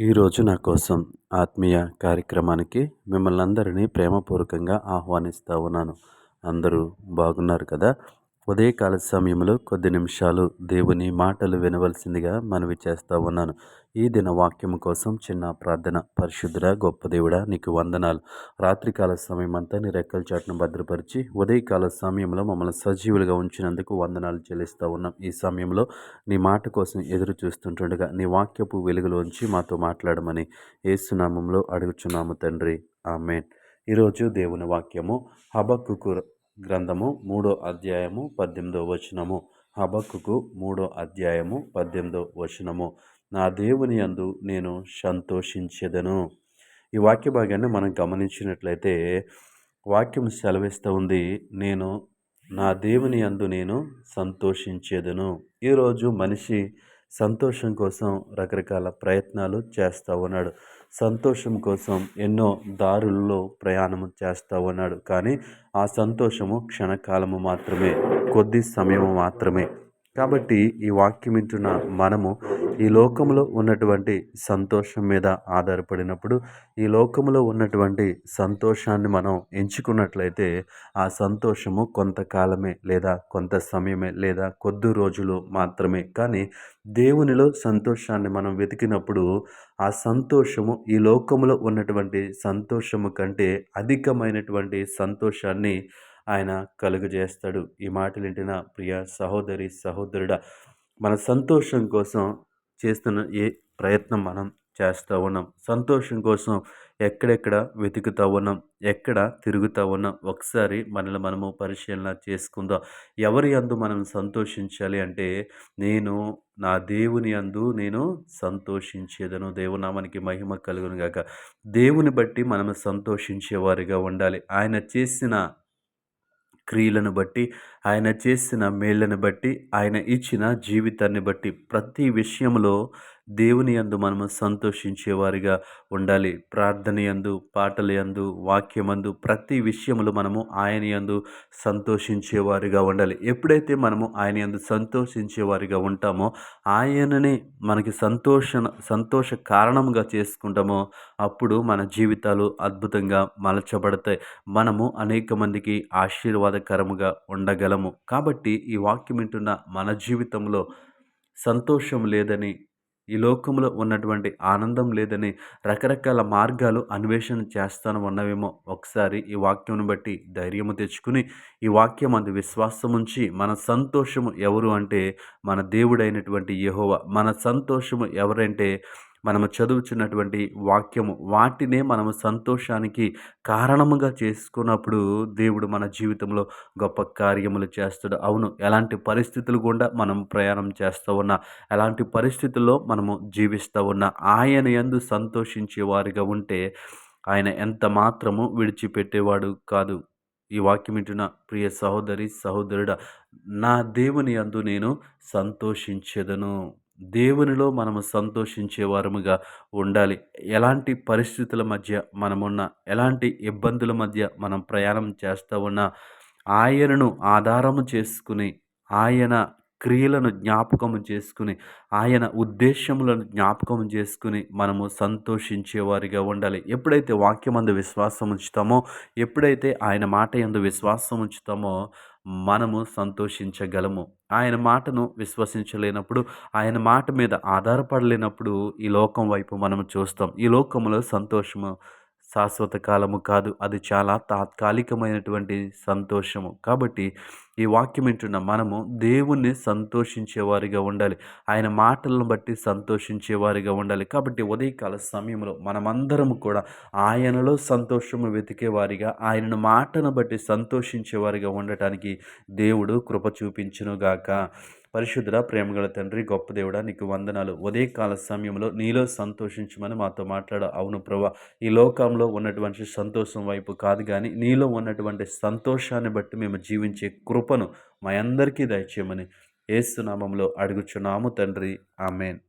ఈరోజు నా కోసం ఆత్మీయ కార్యక్రమానికి మిమ్మల్ని అందరినీ ప్రేమపూర్వకంగా ఆహ్వానిస్తూ ఉన్నాను. అందరూ బాగున్నారు కదా? ఉదయకాల సమయంలో కొద్ది నిమిషాలు దేవుని మాటలు వినవలసిందిగా మనవి చేస్తూ ఉన్నాను. ఈ దిన వాక్యం కోసం చిన్న ప్రార్థన. పరిశుద్ధుడ గొప్ప దేవుడ నీకు వందనాలు. రాత్రికాల సమయం అంతా నీ రెక్కల చాటును భద్రపరిచి ఉదయకాల సమయంలో మమ్మల్ని సజీవులుగా ఉంచినందుకు వందనాలు చెల్లిస్తూ ఉన్నాం. ఈ సమయంలో నీ మాట కోసం ఎదురు చూస్తుంటుండగా నీ వాక్యపు వెలుగులోంచి మాతో మాట్లాడమని ఏసునామంలో అడుగుచున్నాము తండ్రి. ఆమెన్. ఈరోజు దేవుని వాక్యము హబక్కు గ్రంథము మూడో అధ్యాయము పద్దెనిమిదో వచనము. హబక్కుకు మూడో అధ్యాయము పద్దెనిమిదో వచనము. నా దేవుని అందు నేను సంతోషించేదను. ఈ వాక్య భాగాన్ని మనం గమనించినట్లయితే వాక్యం సెలవిస్తూ ఉంది నేను నా దేవుని అందు నేను సంతోషించేదను. ఈరోజు మనిషి సంతోషం కోసం రకరకాల ప్రయత్నాలు చేస్తూ ఉన్నాడు. సంతోషం కోసం ఎన్నో దారుల్లో ప్రయాణం చేస్తూ ఉన్నాడు కానీ ఆ సంతోషము క్షణకాలము మాత్రమే కొద్ది సమయము మాత్రమే. కాబట్టి ఈ వాక్యం వింటున్న మనము ఈ లోకంలో ఉన్నటువంటి సంతోషం మీద ఆధారపడినప్పుడు ఈ లోకంలో ఉన్నటువంటి సంతోషాన్ని మనం ఎంచుకున్నట్లయితే ఆ సంతోషము కొంతకాలమే లేదా కొంత సమయమే లేదా కొద్ది రోజులు మాత్రమే. కానీ దేవునిలో సంతోషాన్ని మనం వెతికినప్పుడు ఆ సంతోషము ఈ లోకంలో ఉన్నటువంటి సంతోషము కంటే అధికమైనటువంటి సంతోషాన్ని ఆయన కలుగజేస్తాడు. ఈ మాటలు వింటిన ప్రియ సహోదరి సహోదరుడ మన సంతోషం కోసం చేస్తున్న ఏ ప్రయత్నం మనం చేస్తూ ఉన్నాం. సంతోషం కోసం ఎక్కడెక్కడ వెతుకుతూ ఉన్నాం? ఎక్కడ తిరుగుతూ ఉన్నాం? ఒకసారి మనల్ని మనము పరిశీలన చేసుకుందాం. ఎవరి అందు మనం సంతోషించాలి అంటే నేను నా దేవుని అందు నేను సంతోషించేదను. దేవునామానికి మహిమ కలుగును గాక. దేవుని బట్టి మనం సంతోషించేవారిగా ఉండాలి. ఆయన చేసిన క్రియలను బట్టి ఆయన చేసిన మేళ్ళను బట్టి ఆయన ఇచ్చిన జీవితాన్ని బట్టి ప్రతి విషయంలో దేవుని యందు మనము సంతోషించేవారిగా ఉండాలి. ప్రార్థన యందు పాటల యందు వాక్యమందు ప్రతి విషయంలో మనము ఆయన యందు సంతోషించేవారిగా ఉండాలి. ఎప్పుడైతే మనము ఆయన యందు సంతోషించేవారిగా ఉంటామో ఆయననే మనకి సంతోష సంతోష కారణంగా చేసుకుంటామో అప్పుడు మన జీవితాలు అద్భుతంగా మలచబడతాయి. మనము అనేక మందికి ఆశీర్వాదకరముగా గలము కాబట్టి ఈ వాక్యం వింటున్న మన జీవితంలో సంతోషం లేదని ఈ లోకంలో ఉన్నటువంటి ఆనందం లేదని రకరకాల మార్గాలు అన్వేషణ చేస్తాను ఉన్నవేమో ఒకసారి ఈ వాక్యం బట్టి ధైర్యము తెచ్చుకుని ఈ వాక్యం అందు విశ్వాసం ఉంచి మన సంతోషము ఎవరు అంటే మన దేవుడైనటువంటి యహోవ. మన సంతోషము ఎవరంటే మనము చదువుచున్నటువంటి వాక్యము వాటినే మనము సంతోషానికి కారణముగా చేసుకున్నప్పుడు దేవుడు మన జీవితంలో గొప్ప కార్యములు చేస్తాడు. అవును ఎలాంటి పరిస్థితులు కూడా మనం ప్రయాణం చేస్తూ ఉన్నా ఎలాంటి పరిస్థితుల్లో మనము జీవిస్తూ ఉన్నా ఆయన ఎందు సంతోషించే వారిగా ఉంటే ఆయన ఎంత మాత్రము విడిచిపెట్టేవాడు కాదు. ఈ వాక్యం వింటున్న ప్రియ సహోదరి సహోదరుడ నా దేవుని అందు నేను సంతోషించదను. దేవునిలో మనము సంతోషించేవారముగా ఉండాలి. ఎలాంటి పరిస్థితుల మధ్య మనమున్న ఎలాంటి ఇబ్బందుల మధ్య మనం ప్రయాణం చేస్తూ ఉన్నా ఆయనను ఆధారము చేసుకుని ఆయన క్రియలను జ్ఞాపకము చేసుకుని ఆయన ఉద్దేశములను జ్ఞాపకం చేసుకుని మనము సంతోషించేవారిగా ఉండాలి. ఎప్పుడైతే వాక్యం అందు విశ్వాసం ఉంచుతామో ఎప్పుడైతే ఆయన మాట ఎందు విశ్వాసం ఉంచుతామో మనము సంతోషించగలము. ఆయన మాటను విశ్వసించలేనప్పుడు ఆయన మాట మీద ఆధారపడలేనప్పుడు ఈ లోకం వైపు మనము చూస్తాం. ఈ లోకంలో సంతోషము శాశ్వత కాలము కాదు. అది చాలా తాత్కాలికమైనటువంటి సంతోషము. కాబట్టి ఈ వాక్యం వింటున్న మనము దేవుణ్ణి సంతోషించేవారిగా ఉండాలి. ఆయన మాటలను బట్టి సంతోషించేవారిగా ఉండాలి. కాబట్టి ఉదయకాల సమయంలో మనమందరము కూడా ఆయనలో సంతోషము వెతికేవారిగా ఆయన మాటను బట్టి సంతోషించేవారిగా ఉండటానికి దేవుడు కృప చూపించునుగాక. పరిశుద్ధుల ప్రేమగల తండ్రి గొప్ప దేవుడా నీకు వందనాలు. ఉదయకాల సమయంలో నీలో సంతోషించమని మాతో మాట్లాడ. అవును ప్రభా ఈ లోకంలో ఉన్నటువంటి సంతోషం వైపు కాదు కానీ నీలో ఉన్నటువంటి సంతోషాన్ని బట్టి మేము జీవించే కృపను మా అందరికీ దయచేయమని ఏసునామంలో అడుగుచున్నాము తండ్రి. ఆమెన్.